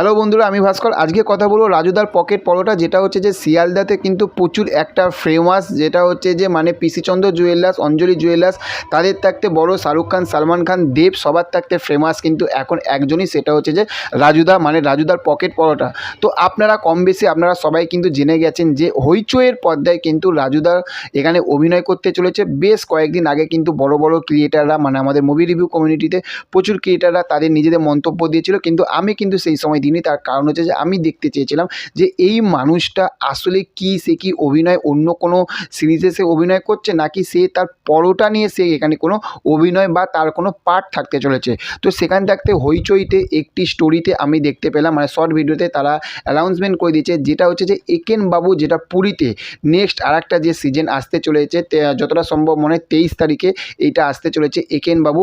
Hello বন্ধুরা, আমি ভাস্কর। আজকে কথা বলব রাজুদার পকেট পরোটা যেটা হচ্ছে যে শিয়ালদাতে কিন্তু প্রচুর একটা ফেমাস যেটা হচ্ছে যে মানে পিসিচন্দ্র জুয়েলার্স অঞ্জলি জুয়েলার্স তাদের থাকতে বড় শাহরুখ খান, সালমান খান, দেব সবার থাকতে ফেমাস কিন্তু এখন একজনই, সেটা হচ্ছে যে রাজুদা মানে রাজুদার পকেট পরোটা তো আপনারা কম বেশি, আপনারা সবাই কিন্তু জেনে গেছেন যে হইচইয়ের পর্দায় কিন্তু রাজুদা এখানে অভিনয় করতে চলেছে। বেশ কয়েকদিন আগে কিন্তু বড় বড় ক্রিয়েটাররা মানে আমাদের মুভি রিভিউ কমিউনিটিতে প্রচুর ক্রিয়েটাররা তাদের নিজেদের মন্তব্য দিয়েছিল, কিন্তু আমি কিন্তু সেই সময় দিইনি তার কারণ হচ্ছে যে আমি দেখতে চেয়েছিলাম যে এই মানুষটা আসলে কি, সে কি অভিনয় অন্য কোনো সিরিজে সে অভিনয় করছে নাকি সে তার পরোটা নিয়ে সে এখানে কোনো অভিনয় বা তার কোনো পার্ট থাকতে চলেছে। তো সেখান থাকতে হইচইতে একটি স্টোরিতে আমি দেখতে পেলাম মানে শর্ট ভিডিওতে তারা অ্যানাউন্সমেন্ট করে দিয়েছে, যেটা হচ্ছে যে একেন বাবু যেটা পুরীতে নেক্সট আর একটা যে সিজন আসতে চলেছে যতটা সম্ভব মনে হয় তেইশ তারিখে এইটা আসতে চলেছে একেন বাবু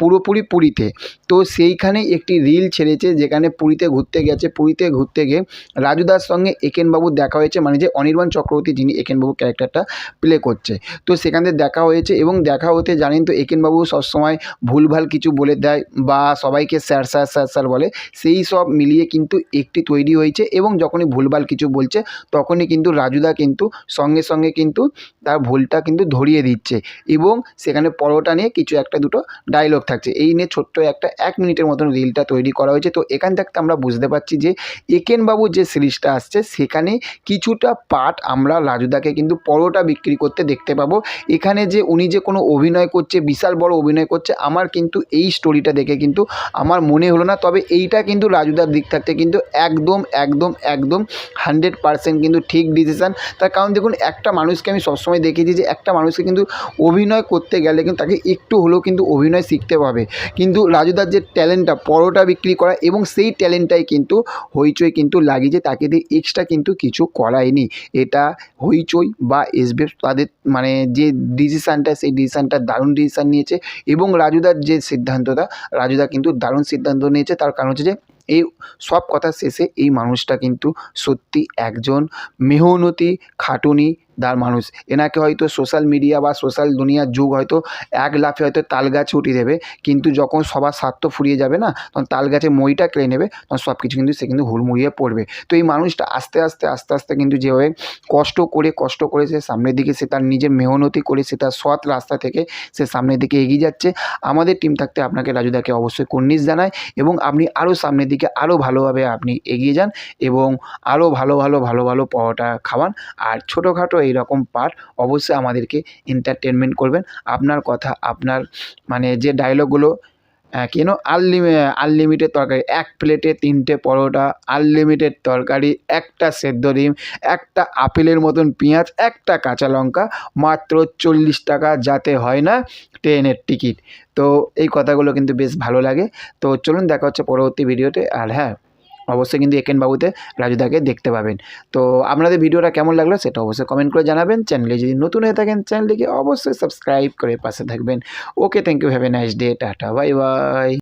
পুরোপুরি পুরীতে। তো সেইখানে একটি রিল ছেড়েছে, যেখানে পুরীতে ঘুরতে গেছে, পুরীতে ঘুরতে গিয়ে রাজুদার সঙ্গে একেনবাবু দেখা হয়েছে মানে যে অনির্বাণ চক্রবর্তী যিনি একেনবাবু ক্যারেক্টারটা প্লে করছে। তো সেখান থেকে দেখা হয়েছে এবং দেখা হতে জানেন তো একেনবাবু সবসময় ভুলভাল কিছু বলে দেয় বা সবাইকে স্যার স্যার স্যার স্যার বলে। সেই সব মিলিয়ে কিন্তু একটি তৈরি হয়েছে এবং যখনই ভুলভাল কিছু বলছে, তখনই কিন্তু রাজুদা কিন্তু সঙ্গে সঙ্গে কিন্তু তার ভুলটা কিন্তু ধরিয়ে দিচ্ছে এবং সেখানে পরোটা নিয়ে কিছু একটা দুটো ডায়লগ থাকছে। এই নিয়ে ছোট্ট একটা এক মিনিটের মতন রিলটা তৈরি করা হয়েছে। তো এখান থাকতে আমরা বুঝতে পারছি যে একেনবাবু যে সিরিজটা আসছে, সেখানে কিছুটা পার্ট আমরা লাজুদাকে কিন্তু পরোটা বিক্রি করতে দেখতে পাবো। এখানে যে উনি যে কোনো অভিনয় করছে, বিশাল বড় অভিনয় করছে, আমার কিন্তু এই স্টোরিটা দেখে কিন্তু আমার মনে হলো না। তবে এইটা কিন্তু রাজুদার দিক থাকতে কিন্তু একদম একদম একদম হান্ড্রেড পারসেন্ট কিন্তু ঠিক ডিসিশান তার কারণ দেখুন, একটা মানুষকে আমি সবসময় দেখেছি যে একটা মানুষকে কিন্তু অভিনয় করতে গেলে কিন্তু তাকে একটু হলেও কিন্তু অভিনয় শিখতে হবে। কিন্তু রাজুদার যে ট্যালেন্টটা পরোটা বিক্রি করা এবং সেই ট্যালেন্টটাই কিন্তু হইচই কিন্তু লাগিয়েছে তাকে দিয়ে এক্সট্রা কিন্তু কিছু করায়নি। এটা হইচই বা এসবিএফ তাদের মানে যে ডিসিশানটা সেই ডিসিশানটা দারুণ ডিসিশান নিয়েছে এবং রাজুদার যে সিদ্ধান্তটা, রাজুদা কিন্তু দারুণ সিদ্ধান্ত নিয়েছে। তার কারণ হচ্ছে যে এই সব কথা শেষে এই মানুষটা কিন্তু সত্যি একজন মেহনতি খাটুনি দার মানুষ। এনাকে হয়তো সোশ্যাল মিডিয়া বা সোশ্যাল দুনিয়ার যুগ হয়তো এক লাফে হয়তো তাল গাছে উঠিয়ে দেবে, কিন্তু যখন সবার স্বার্থ ফুরিয়ে যাবে না, তখন তাল গাছে মইটা কেড়ে নেবে, তখন সব কিছু কিন্তু সে কিন্তু হুড়মুড়িয়ে পড়বে। তো এই মানুষটা আস্তে আস্তে আস্তে আস্তে কিন্তু যেভাবে কষ্ট করে কষ্ট করে সে সামনের দিকে সে তার নিজের মেহনতি করে সে তার সৎ রাস্তা থেকে সে সামনের দিকে এগিয়ে যাচ্ছে। আমাদের টিম থাকতে আপনাকে রাজুদাকে অবশ্যই কর্নিশ জানায় এবং আপনি আরও সামনের দিকে আরও ভালোভাবে আপনি এগিয়ে যান এবং আরও ভালো ভালো ভালো ভালো পরোটা খাওয়ান। আর ছোটোখাটো এইরকম পার্ট অবশ্যই আমাদেরকে এন্টারটেনমেন্ট করবেন। আপনার কথা, আপনার মানে যে ডায়লগগুলো কেন আনলিমি আনলিমিটেড তরকারি, এক প্লেটে তিনটে পরোটা আনলিমিটেড তরকারি, একটা সেদ্ধ ডিম, একটা আপেলের মতন পেঁয়াজ, একটা কাঁচা লঙ্কা, মাত্র চল্লিশ টাকা, যাতে হয় না ট্রেনের টিকিট। তো এই কথাগুলো কিন্তু বেশ ভালো লাগে। তো চলুন দেখা হচ্ছে পরবর্তী ভিডিওতে আর হ্যাঁ অবশ্যই কিন্তু একেনবাবুতে রাজুদাকে দেখতে পাবেন। তো আপনাদের ভিডিওটা কেমন লাগল সেটা অবশ্যই কমেন্ট করে জানাবেন। চ্যানেলে যদি নতুন হয়ে থাকেন চ্যানেলটিকে অবশ্যই সাবস্ক্রাইব করে পাশে থাকবেন। Okay thank you have a nice day tata bye bye